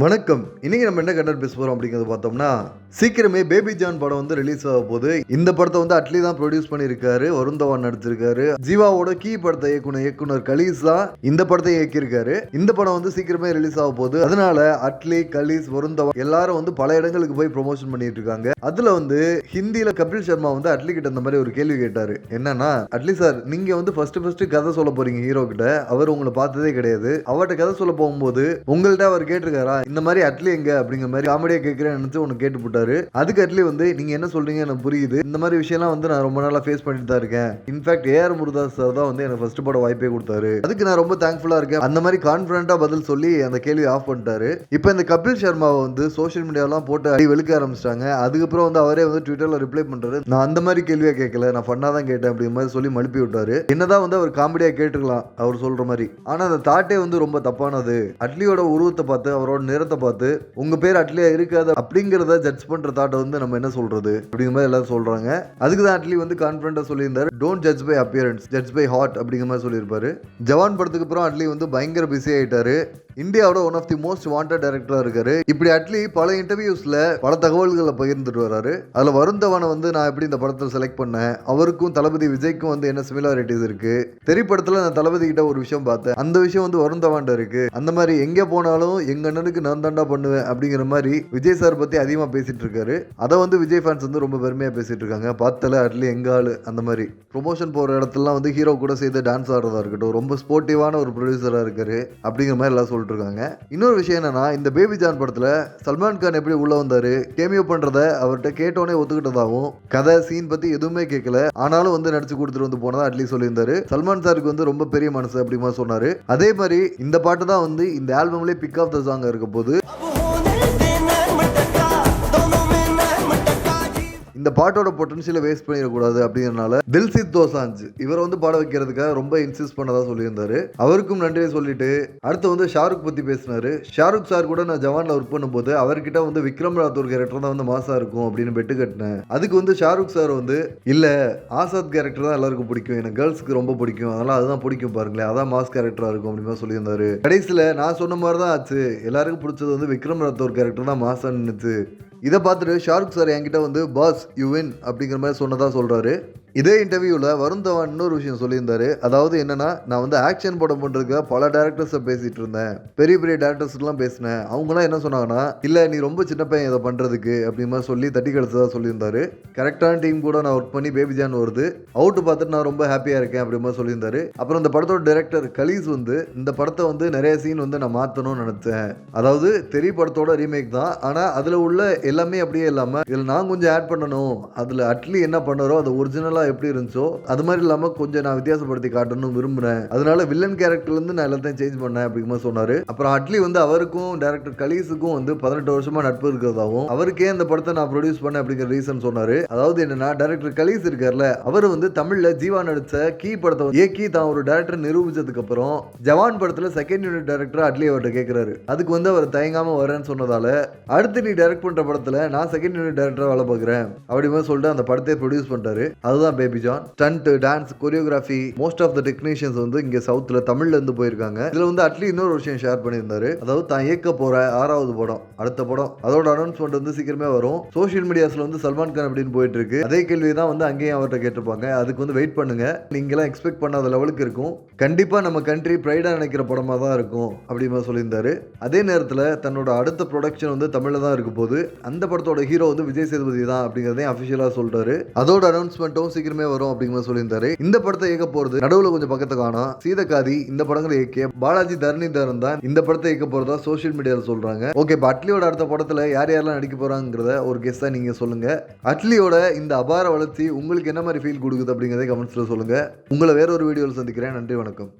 வணக்கம். இன்னைக்கு நம்ம என்ன கண்டென்ட் பேச போகிறோம் அப்படிங்கிறது பார்த்தோம்னா சீக்கிரமே பேபி ஜான் படம் வந்து ரிலீஸ் ஆக போகுது. இந்த படத்தை வந்து அட்லி தான் ப்ரொடியூஸ் பண்ணியிருக்காரு வருண் தவான் நடிச்சிருக்காரு ஜீவாவோட கீ படத்தை இயக்குனர் இயக்குனர் கலீஸ் தான் இந்த படத்தை இயக்கியிருக்காரு. இந்த படம் வந்து சீக்கிரமே ரிலீஸ் ஆக போகுது. அதனால அட்லி கலீஸ் வருண் தவான் எல்லாரும் வந்து பல இடங்களுக்கு போய் ப்ரொமோஷன் பண்ணிட்டு இருக்காங்க அதுல வந்து ஹிந்தியில கபில் சர்மா வந்து அட்லி கிட்ட இந்த மாதிரி ஒரு கேள்வி கேட்டாரு. என்னன்னா அட்லி சார் நீங்க வந்து ஃபர்ஸ்ட் ஃபர்ஸ்ட் கதை சொல்ல போறீங்க ஹீரோ கிட்ட. அவர் உங்களை பார்த்ததே கிடையாது. அவர்கிட்ட கதை சொல்ல போகும்போது உங்கள்ட்ட அவர் கேட்டிருக்காரா? இந்த மாதிரி அட்லி எங்க அப்படிங்கிற மாதிரி காமெடியா கேட்கிறேன் நினைச்சு ஒன்று கேட்டு போட்டாரு. அதுக்கு அட்லி வந்து நீங்க என்ன சொல்றீங்க? எனக்கு புரியுது. இந்த மாதிரி விஷயம்லாம் வந்து நான் ரொம்ப நாளா ஃபேஸ் பண்ணிட்டு தான் இருக்கேன். இன்ஃபேக்ட் ஏஆர் முருதாஸ் சார் தான் வந்து எனக்கு ஃபர்ஸ்ட் பட வாய்ப்பே கொடுத்தாரு. அதுக்கு நான் ரொம்ப தேங்க்ஃபுல்லா இருக்கேன். அந்த மாதிரி கான்ஃபிடண்டா பதில் சொல்லி அந்த கேள்வி ஆஃப் பண்ணிட்டாரு. இப்போ இந்த கபில் சர்மாவை வந்து சோஷியல் மீடியாலாம் போட்டு அடி வெளுக்க ஆரம்பிச்சிட்டாங்க. அதுக்கப்புறம் வந்து அவரே வந்து ட்விட்டர்ல ரிப்ளை பண்றாரு. நான் அந்த மாதிரி கேள்வியா கேட்கல. நான் ஃபன்னா தான் கேட்டேன் அப்படிங்கிற மாதிரி சொல்லி மழுப்பி விட்டாரு. என்னதான் வந்து அவர் காமெடியா கேட்டுக்கலாம் அவர் சொல்ற மாதிரி. ஆனா அந்த தாட்டே வந்து ரொம்ப தப்பானது. அட்லியோட உருவத்தை பார்த்து அவரோட நேரத்தை பார்த்து உங்க பேர் அட்லியா இருக்காது அப்படிங்கிறத ஜட்ஜ் பண்ற தாட்டை வந்து நம்ம என்ன சொல்றது? அப்படிங்கிற மாதிரி எல்லாரும் சொல்றாங்க. அதுக்கு தான் அட்லி வந்து கான்ஃபிடண்டா சொல்லியிருந்தாரு. Don't judge by appearance judge by heart அப்படிங்கிற மாதிரி சொல்லியிருப்பாரு. ஜவான் படத்துக்கு அப்புறம் அட்லி வந்து பயங்கர பிஸி ஆயிட்டாரு. இந்தியாவோட one of the most wanted டைரக்டரா இருக்காரு. இப்படி அட்லி பல இன்டர்வியூஸ்ல பல தகவல்களை பகிர்ந்துட்டு வராரு அதுல வருந்தவனை வந்து நான் எப்படி இந்த படத்தை செலக்ட் பண்ணேன்? அவருக்கும் தளபதி விஜய்க்கும் வந்து என்ன சிமிலாரிட்டிஸ் இருக்கு? திரைப்படத்துல நான் தளபதி கிட்ட ஒரு விஷயம் பார்த்தேன். அந்த விஷயம் வந்து வருந்தவான்ட இருக்கு. அந்த மாதிரி எங்க போனாலும் எங்க அண்ணனுக்கு நான் தாண்டா பண்ணுவேன் அப்படிங்கிற மாதிரி விஜய் சார் பத்தி அதிகமா பேசிட்டு இருக்காரு. அதை வந்து விஜய் ஃபேன்ஸ் வந்து ரொம்ப பெருமையா பேசிட்டு இருக்காங்க. பார்த்தல அட்லி எங்க ஆளு அந்த மாதிரி. ப்ரொமோஷன் போற இடத்துலலாம் வந்து ஹீரோ கூட சேர்ந்து டான்ஸ் ஆடுறதா இருக்கட்டும் ரொம்ப ஸ்போர்ட்டிவான ஒரு ப்ரொடியூசரா இருக்காரு அப்படிங்கிற மாதிரி எல்லாம் சொல்லிட்டு இருக்காங்க இன்னொரு விஷயம் என்னன்னா இந்த பேபி ஜான் படத்தில் சல்மான் கான் எப்படி உள்ள வந்தாரு கேமியோ பண்றத அவர்கிட்ட கேட்டோன்னே ஒத்துக்கிட்டதாகவும் கதை சீன் பத்தி எதுவுமே கேட்கல ஆனாலும் வந்து நடிச்சு கொடுத்துட்டு வந்து போனதா அட்லீஸ்ட் சொல்லியிருந்தாரு. சல்மான் சாருக்கு வந்து ரொம்ப பெரிய மனசு அப்படிமா சொன்னாரு. அதே மாதிரி இந்த பாட்டு தான் வந்து இந்த ஆல்பம்லேயே பிக் ஆஃப் த சாங் இருக்க போது இந்த பாட்டோட பொட்டன்ஷியலை வேஸ்ட் பண்ணிடக்கூடாது அப்படிங்கறனால தில்சித் தோசாஞ்ச் இவரை வந்து பாட வைக்கிறதுக்காக ரொம்ப இன்சிஸ்ட் பண்ணதா சொல்லியிருந்தாரு. அவருக்கும் நன்றியை சொல்லிட்டு அடுத்து வந்து ஷாருக் பத்தி பேசினாரு. ஷாருக் சார் கூட நான் ஜவான்ல ஒர்க் பண்ணும்போது அவர்கிட்ட வந்து விக்ரம் ராத்தூர் கேரக்டர் தான் வந்து மாசா இருக்கும் அப்படின்னு பெட்டு கட்டினேன். அதுக்கு வந்து ஷாருக் சார் வந்து இல்ல ஆசாத் கேரக்டர் தான் எல்லாருக்கும் பிடிக்கும். எனக்கு கேர்ள்ஸ்க்கு ரொம்ப பிடிக்கும். அதனால அதுதான் பிடிக்கும் பாருங்களேன். அதான் மாஸ் கேரக்டரா இருக்கும் அப்படின்னு சொல்லியிருந்தாரு. கடைசியில நான் சொன்ன மாதிரி தான் ஆச்சு. எல்லாருக்கும் பிடிச்சது வந்து விக்ரம் ராத்தூர் கேரக்டர் தான் மாசா நின்னுச்சு இதை பார்த்துட்டு ஷாருக் சார் என்கிட்ட வந்து பாஸ் யூ வின் அப்படிங்கிற மாதிரி சொன்னதாக சொல்கிறாரு இதே இன்டர்வியூவில் வருண் தவான் இன்னொரு விஷயம் சொல்லியிருந்தாரு. அதாவது என்னன்னா நான் வந்து ஆக்ஷன் படம் பண்ணுறதுக்கு பல டேரக்டர்ஸை பேசிகிட்டு இருந்தேன். பெரிய பெரிய டேரக்டர்ஸ்லாம் பேசினேன். அவங்களாம் என்ன சொன்னாங்கன்னா இல்லை நீ ரொம்ப சின்ன பையன் இதை பண்ணுறதுக்கு அப்படி மாதிரி சொல்லி தட்டி கழிச்சதா சொல்லியிருந்தாரு. கரெக்டான டீம் கூட நான் ஒர்க் பண்ணி பேபி ஜான் வருது. அவுட்டு பார்த்துட்டு நான் ரொம்ப ஹாப்பியாக இருக்கேன் அப்படி மாதிரி சொல்லியிருந்தாரு. அப்புறம் இந்த படத்தோட டேரக்டர் கலீஸ் வந்து இந்த படத்தை வந்து நிறைய சீன் வந்து நான் மாற்றணும்னு நினச்சேன். அதாவது தெரிய படத்தோட ரீமேக் தான். ஆனால் அதில் உள்ள எல்லாமே அப்படியே இல்லாமல் இதில் நான் கொஞ்சம் ஆட் பண்ணணும். அதில் அட்லி என்ன பண்ணுறோ அது ஒரிஜினலாக எப்படி இருந்துச்சோ அது மாதிரி இல்லாமல் கொஞ்சம் நான் வித்தியாசப்படுத்தி காட்டணும்னு விரும்புகிறேன் அதனால வில்லன் கேரக்டர்லேருந்து நான் எல்லாத்தையும் சேஞ்ச் பண்ணேன் அப்படிங்கிற சொன்னார். அப்புறம் அட்லி வந்து அவருக்கும் டேரக்டர் கலீஸுக்கும் வந்து பதினெட்டு வருஷமாக நட்பு இருக்கிறதாகவும் அவருக்கே அந்த படத்தை நான் ப்ரொடியூஸ் பண்ணேன் அப்படிங்கிற ரீசன் சொன்னார். அதாவது என்னன்னா டேரக்டர் கலீஸ் இருக்கார்ல அவர் வந்து தமிழில் ஜீவா நடித்த கீ படத்தை வந்து தான் ஒரு டேரக்டர் நிரூபிச்சதுக்கு அப்புறம் ஜவான் படத்தில் செகண்ட் யூனிட் டேரக்டர் அட்லி அவர்கிட்ட கேட்குறாரு அதுக்கு வந்து அவர் தயங்காம வரேன்னு சொன்னதால அடுத்து நீ டேரக்ட் பண்ற படத்துல நான் செகண்ட் யூனிட் டேரக்டராக வேலை பார்க்குறேன் அப்படி மாதிரி சொல்லிட்டு அந்த படத்தை ப்ரொடியூஸ் பண்ணிட்டாரு. அதுதான் Baby John stunt dance choreography most of the technicians வந்து இங்க சவுத்ல தமிழ்ல இருந்து போயிருக்காங்க. இதுல வந்து அட்லி இன்னொரு விஷயம் ஷேர் பண்ணியிருந்தாரு. அதாவது தான் இயக்க போற ஆறாவது படம் அடுத்த படம். அதோட அனௌன்ஸ்மெண்ட் வந்து சீக்கிரமே வரும். சோஷியல் மீடியாஸ்ல வந்து சல்மான் கான் அப்படின்னு போயிட்டு இருக்கு அதே கேள்வி தான் வந்து அங்கேயும் அவர்கிட்ட கேட்டிருப்பாங்க. அதுக்கு வந்து வெயிட் பண்ணுங்க. நீங்களாம் எக்ஸ்பெக்ட் பண்ணாத லெவலுக்கு இருக்கும். கண்டிப்பா நம்ம கண்ட்ரி ப்ரைடா நினைக்கிற படமா தான் இருக்கும் அப்படின்னு சொல்லியிருந்தாரு. அதே நேரத்தில் தன்னோட அடுத்த ப்ரொடக்ஷன் வந்து தமிழில் தான் இருக்க போது அந்த படத்தோட ஹீரோ வந்து விஜய் சேதுபதி தான் அப்படிங்கிறதையும் அஃபிஷியலாக சொல்றாரு. அதோட அனௌன்ஸ்மெண்ட்டும் சீக்கிரமே வரும் அப்படிங்கிற சொல்லியிருந்தாரு. இந்த படத்தை இயக்க போறது நடுவில் கொஞ்சம் பக்கத்தை காணும். சீதகாதி இந்த படங்களை இயக்கிய பாலாஜி தரணிதரன் தான் இந்த படத்தை இயக்க போறதா சோசியல் மீடியாவில் சொல்றாங்க. ஓகே இப்போ அட்லியோட அடுத்த படத்துல யார் யாரெல்லாம் நடிக்க போறாங்கிறத ஒரு கெஸ்டா நீங்க சொல்லுங்க. அட்லியோட இந்த அபார வளர்ச்சி உங்களுக்கு என்ன மாதிரி ஃபீல் கொடுக்குது அப்படிங்கிறத கமெண்ட்ஸ்ல சொல்லுங்க. உங்களை வேற ஒரு வீடியோவில் சந்திக்கிறேன். நன்றி வணக்கம்.